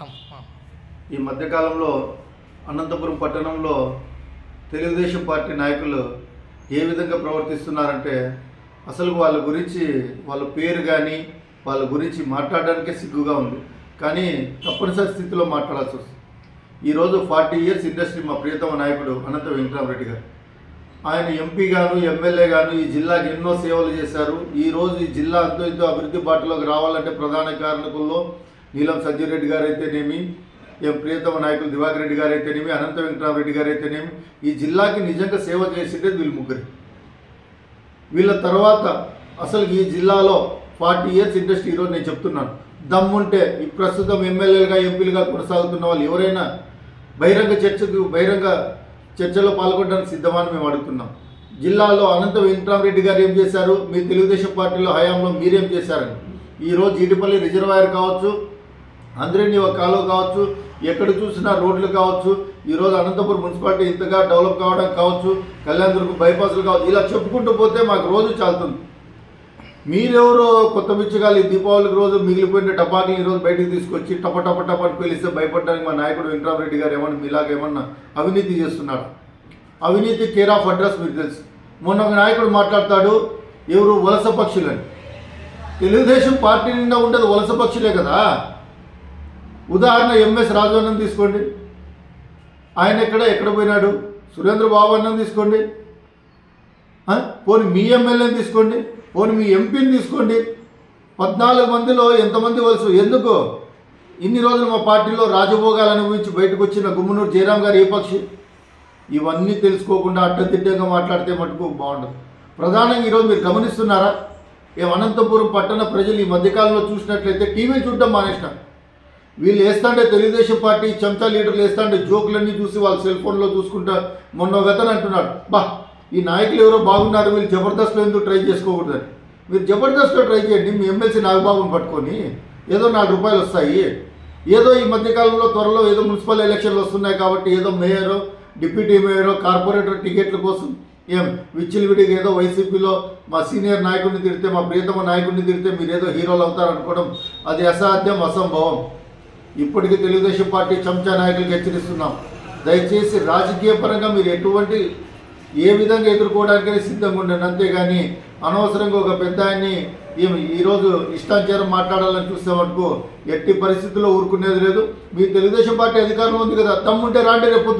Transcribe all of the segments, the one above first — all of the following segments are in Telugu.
ఈ మధ్యకాలంలో అనంతపురం పట్టణంలో తెలుగుదేశం పార్టీ నాయకులు ఏ విధంగా ప్రవర్తిస్తున్నారంటే అసలు వాళ్ళ గురించి వాళ్ళ పేరు కానీ వాళ్ళ గురించి మాట్లాడడానికే సిగ్గుగా ఉంది. కానీ తప్పనిసరి స్థితిలో మాట్లాడాల్సి వస్తుంది. ఈరోజు ఫార్టీ ఇయర్స్ ఇండస్ట్రీ మా ప్రియతమ నాయకుడు అనంత వెంకటరామరెడ్డి గారు. ఆయన ఎంపీ గాను ఎమ్మెల్యే గాను ఈ జిల్లాకి ఎన్నో సేవలు చేశారు. ఈరోజు ఈ జిల్లా అంతో ఇంతో అభివృద్ధి బాటలోకి రావాలంటే ప్రధాన కారణకుల్లో నీలం సంజయ్ రెడ్డి గారు అయితేనేమి ఎం ప్రియతమ నాయకులు దివాకర్ రెడ్డి గారు అయితేనేమి అనంత వెంకటరామరెడ్డి గారు అయితేనేమి ఈ జిల్లాకి నిజంగా సేవ చేసిండేది వీళ్ళు ముగ్గురు. వీళ్ళ తర్వాత అసలు ఈ జిల్లాలో ఫార్టీ ఇయర్స్ ఇండస్ట్రీ ఈరోజు నేను చెప్తున్నాను. దమ్ముంటే ఈ ప్రస్తుతం ఎమ్మెల్యేలుగా ఎంపీలుగా కొనసాగుతున్న వాళ్ళు ఎవరైనా బహిరంగ చర్చకు బహిరంగ చర్చలో పాల్గొనడానికి సిద్ధమని మేము అడుగుతున్నాం. జిల్లాలో అనంత వెంకటరామరెడ్డి గారు ఏం చేశారు? మీ తెలుగుదేశం పార్టీలో హయాంలో మీరేం చేశారని. ఈరోజు జీడిపల్లి రిజర్వాయర్ కావచ్చు అందరినీ ఒక కాలువ కావచ్చు ఎక్కడ చూసినా రోడ్లు కావచ్చు ఈరోజు అనంతపురం మున్సిపాలిటీ ఇంతగా డెవలప్ కావడం కావచ్చు కళ్యాణదుర్గం బైపాస్లు కావచ్చు ఇలా చెప్పుకుంటూ పోతే మాకు రోజు చాలుతుంది. మీరెవరో కొత్త బిచ్చగాలి దీపావళికి రోజు మిగిలిపోయిన టపాకులు ఈరోజు బయటకు తీసుకొచ్చి టప టప టప అని పిలిస్తే భయపడడానికి మా నాయకుడు వెంకటరామరెడ్డి గారు ఏమన్నా మీలాగా ఏమన్నా అవినీతి చేస్తున్నాడు అవినీతి కేర్ ఆఫ్ అడ్రస్ మీకు తెలుసు. మొన్న ఒక నాయకుడు మాట్లాడతాడు ఎవరు వలస పక్షులని. తెలుగుదేశం పార్టీ నిండా ఉండేది వలస పక్షులే కదా. ఉదాహరణ ఎంఎస్ రాజవన్నం తీసుకోండి. ఆయన ఎక్కడ ఎక్కడ పోయినాడు? సురేంద్ర బాబు అన్నం తీసుకోండి. పోని పోనీ మీ ఎమ్మెల్యేని తీసుకోండి. పోనీ మీ ఎంపీని తీసుకోండి. పద్నాలుగు మందిలో ఎంతమంది వలస? ఎందుకు? ఇన్ని రోజులు మా పార్టీలో రాజభోగాలు అనుభవించి బయటకు వచ్చిన గుమ్మనూరు జయరాం గారు ఏ పక్షి? ఇవన్నీ తెలుసుకోకుండా అడ్డదిడ్డంగా మాట్లాడితే మటుకు బాగుండదు. ప్రధానంగా ఈరోజు మీరు గమనిస్తున్నారా? ఏం అనంతపురం పట్టణ ప్రజలు ఈ మధ్యకాలంలో చూసినట్లయితే టీవీ చూడడం మానేసినారు. వీళ్ళు వేస్తాంటే తెలుగుదేశం పార్టీ చెంచా లీడర్లు వేస్తాంటే జోకులన్నీ చూసి వాళ్ళ సెల్ ఫోన్లో చూసుకుంటా మొన్న గతని అంటున్నాడు బా ఈ నాయకులు ఎవరో బాగున్నారు వీళ్ళు జబర్దస్త్లో ఎందుకు ట్రై చేసుకోకూడదని? మీరు జబర్దస్త్లో ట్రై చేయండి మీ ఎమ్మెల్సీ నాగబాబుని పట్టుకొని ఏదో నాలుగు రూపాయలు వస్తాయి. ఏదో ఈ మధ్యకాలంలో త్వరలో ఏదో మున్సిపల్ ఎలక్షన్లు వస్తున్నాయి కాబట్టి ఏదో మేయరో డిప్యూటీ మేయరో కార్పొరేటర్ టికెట్ల కోసం ఏం విచ్చిలివిడిగా ఏదో వైసీపీలో మా సీనియర్ నాయకుడిని తిడితే మా ప్రియతమ నాయకుడిని తిడితే మీరు ఏదో హీరోలు అవుతారనుకోవడం అది అసాధ్యం అసంభవం. ఇప్పటికీ తెలుగుదేశం పార్టీ చంచా నాయకులకు హెచ్చరిస్తున్నాం. దయచేసి రాజకీయ పరంగా మీరు ఎటువంటి ఏ విధంగా ఎదుర్కోవడానికైనా సిద్ధంగా ఉండండి. అంతేగాని అనవసరంగా ఒక పెద్ద ఆయన్ని ఈరోజు ఇష్టాచారం మాట్లాడాలని చూస్తే మటుకు ఎట్టి పరిస్థితుల్లో ఊరుకునేది లేదు. మీ తెలుగుదేశం పార్టీ అధికారంలో ఉంది కదా తమ్ముంటే రాండి రేపు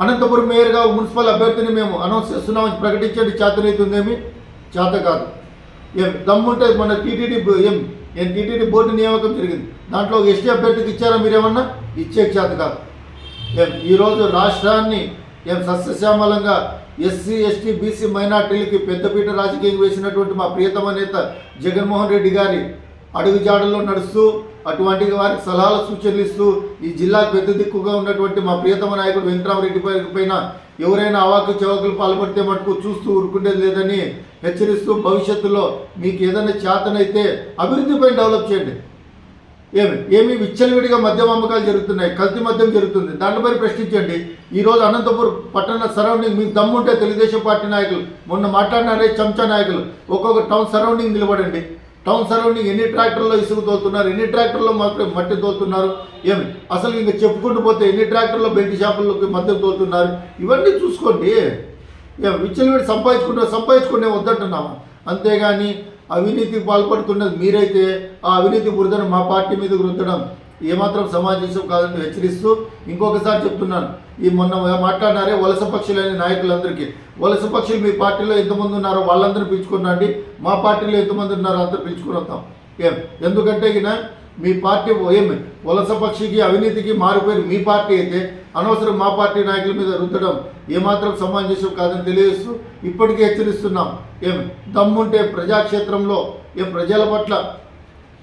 అనంతపురం మేయర్గా మున్సిపల్ అభ్యర్థిని మేము అనౌన్స్ చేస్తున్నామని ప్రకటించండి. చేతనైతుందేమి చేత కాదు. ఏం దమ్ముంటే మన టీటీడీ ఏం టీటీడీ బోర్డు నియామకం జరిగింది. దాంట్లో ఒక ఎస్టీ అభ్యర్థికి ఇచ్చారా మీరేమన్నా? ఇచ్చే చేత కాదు. ఈరోజు రాష్ట్రాన్ని ఏం సస్యశ్యామలంగా ఎస్సీ ఎస్టీ బీసీ మైనార్టీలకి పెద్దపీట రాజకీయం వేసినటువంటి మా ప్రియతమ నేత జగన్మోహన్ రెడ్డి గారి అడుగుజాడల్లో నడుస్తూ అటువంటి వారికి సలహాలు సూచనలు ఇస్తూ ఈ జిల్లాకు పెద్ద దిక్కుగా ఉన్నటువంటి మా ప్రియతమ నాయకుడు వెంకటరామరెడ్డి పైన ఎవరైనా అవాకు చవకులు పాల్పడితే మటుకు చూస్తూ ఊరుకునేది లేదని హెచ్చరిస్తూ భవిష్యత్తులో మీకు ఏదైనా చేతనైతే అభివృద్ధిపై డెవలప్ చేయండి. ఏమి? ఏమి విచ్చలవిడిగా మద్యం అమ్మకాలు జరుగుతున్నాయి కల్తీ మద్యం జరుగుతుంది. దానిపై ప్రశ్నించండి. ఈరోజు అనంతపురం పట్టణ సరౌండింగ్ మీకు దమ్ముంటే తెలుగుదేశం పార్టీ నాయకులు. మొన్న మాట్లాడినారే చంచా నాయకులు. ఒక్కొక్క టౌన్ సరౌండింగ్ నిలబడండి. టౌన్ సరౌండింగ్ ఎన్ని ట్రాక్టర్లో ఇసుక తోలుతున్నారు ఎన్ని ట్రాక్టర్లో మాత్రం మట్టి తోలుతున్నారు ఏమి? అసలు ఇంకా చెప్పుకుంటూ పోతే ఎన్ని ట్రాక్టర్లో బెల్ట్ షాపుల్లోకి మద్దతు తోలుతున్నారు? ఇవన్నీ చూసుకోండి. ఏం విచ్చలవిడి సంపాదించుకుంటే సంపాదించుకునే వద్దంటున్నాము అంతేగాని అవినీతికి పాల్పడుతున్నది మీరైతే ఆ అవినీతి బురదను మా పార్టీ మీద రుద్దడం. ఏమాత్రం సమాజం కాదని హెచ్చరిస్తూ ఇంకొకసారి చెప్తున్నాను. ఈ మొన్న మాట్లాడినారే వలస పక్షులైన నాయకులందరికీ. వలస పక్షులు మీ పార్టీలో ఎంతమంది ఉన్నారో వాళ్ళందరూ పిలుచుకున్నాండి మా పార్టీలో ఎంతమంది ఉన్నారో అందరూ పిలుచుకుని వస్తాం. ఏం? ఎందుకంటే గిన మీ పార్టీ ఏమి వలస పక్షికి అవినీతికి మారిపోయిన మీ పార్టీ అయితే అనవసరం మా పార్టీ నాయకుల మీద రుద్దడం ఏమాత్రం సమంజసం కాదని తెలియజేస్తూ ఇప్పటికే హెచ్చరిస్తున్నాం. ఏం? దమ్ముంటే ప్రజాక్షేత్రంలో ఏం? ప్రజల పట్ల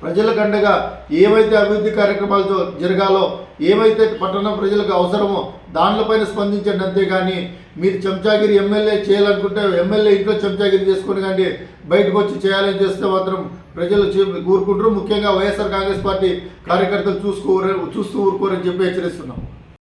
ప్రజలకు అండగా ఏవైతే అభివృద్ధి కార్యక్రమాలతో జరగాలో ఏవైతే పట్టణ ప్రజలకు అవసరమో దానిపైన స్పందించండి అంతేగాని మీరు చెంచాగిరి ఎమ్మెల్యే చేయాలనుకుంటే ఎమ్మెల్యే ఇంట్లో చెంచాగిరి చేసుకుని కానీ బయటకు వచ్చి చేయాలని చేస్తే మాత్రం ప్రజలు చే- ఊరుకుంటారు. ముఖ్యంగా వైఎస్ఆర్ కాంగ్రెస్ పార్టీ కార్యకర్తలు చూసుకోరు చూస్తూ ఊరుకోరని చెప్పి హెచ్చరిస్తున్నాం.